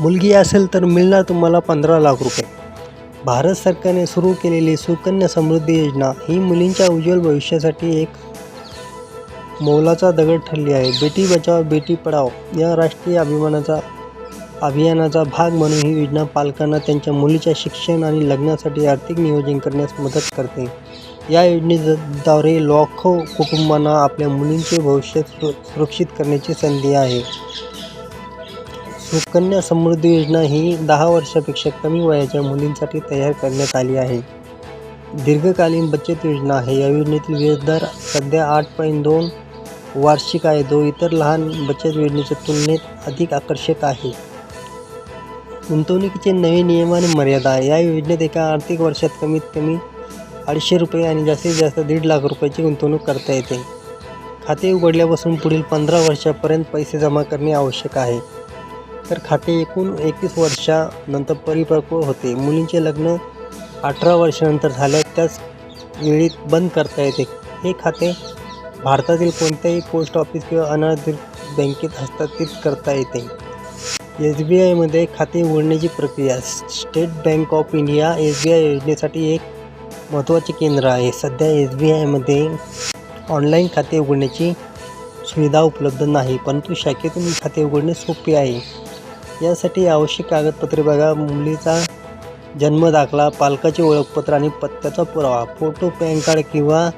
मुलगी असेल तर मिळणार तुम्हाला पंधरा लाख रुपये. भारत सरकारने सुरू केलेली सुकन्या समृद्धी योजना ही मुलींच्या उज्ज्वल भविष्यासाठी एक मोलाचा दगड ठरली आहे. बेटी बचाव बेटी पढाव या राष्ट्रीय अभिमानाचा अभियानाचा भाग म्हणून ही योजना पालकांना त्यांच्या मुलीच्या शिक्षण आणि लग्नासाठी आर्थिक नियोजन करण्यास मदत करते. या योजनेद्वारे लाखो कुटुंबांना आपल्या मुलींचे भविष्य सुरक्षित करण्याची संधी आहे. सुकन्या समृद्धी योजना ही दहा वर्षापेक्षा कमी वयाच्या मुलींसाठी तयार करण्यात आली आहे. दीर्घकालीन बचत योजना आहे या योजनेतील व्याजदर सध्या आठ पॉईंट दोन वार्षिक आहे. जो इतर लहान बचत योजनेच्या तुलनेत अधिक आकर्षक आहे. गुंतवणुकीचे नवे नियम आणि मर्यादा या योजनेत एका आर्थिक वर्षात कमीत कमी अडीचशे रुपये आणि जास्तीत जास्त दीड लाख रुपयाची गुंतवणूक करता येते. खाते उघडल्यापासून पुढील पंधरा वर्षापर्यंत पैसे जमा करणे आवश्यक आहे. तर खाते एकूण एकवीस वर्षानंतर परिपक्व होते. मुलींचे लग्न अठरा वर्षानंतर झाल्यास त्याच वेळी बंद करता येते. हे खाते भारतातील कोणत्याही पोस्ट ऑफिस किंवा अनाधिकृत बँकेत हस्तांतरित करता येते. एस बी आयमध्ये खाते उघडण्याची प्रक्रिया. State Bank of India S B I योजनेसाठी एक महत्त्वाचे केंद्र आहे. सध्या एस बी आयमध्ये ऑनलाईन खाते उघडण्याची सुविधा उपलब्ध नाही परंतु शाखेतून खाते उघडणे सोपे आहे. यासाठी आवश्यक कागदपत्रे बघा. मुलीचा जन्म दाखला पालकाचे ओळखपत्र आणि पत्त्याचा पुरावा फोटो पॅन कार्ड किंवा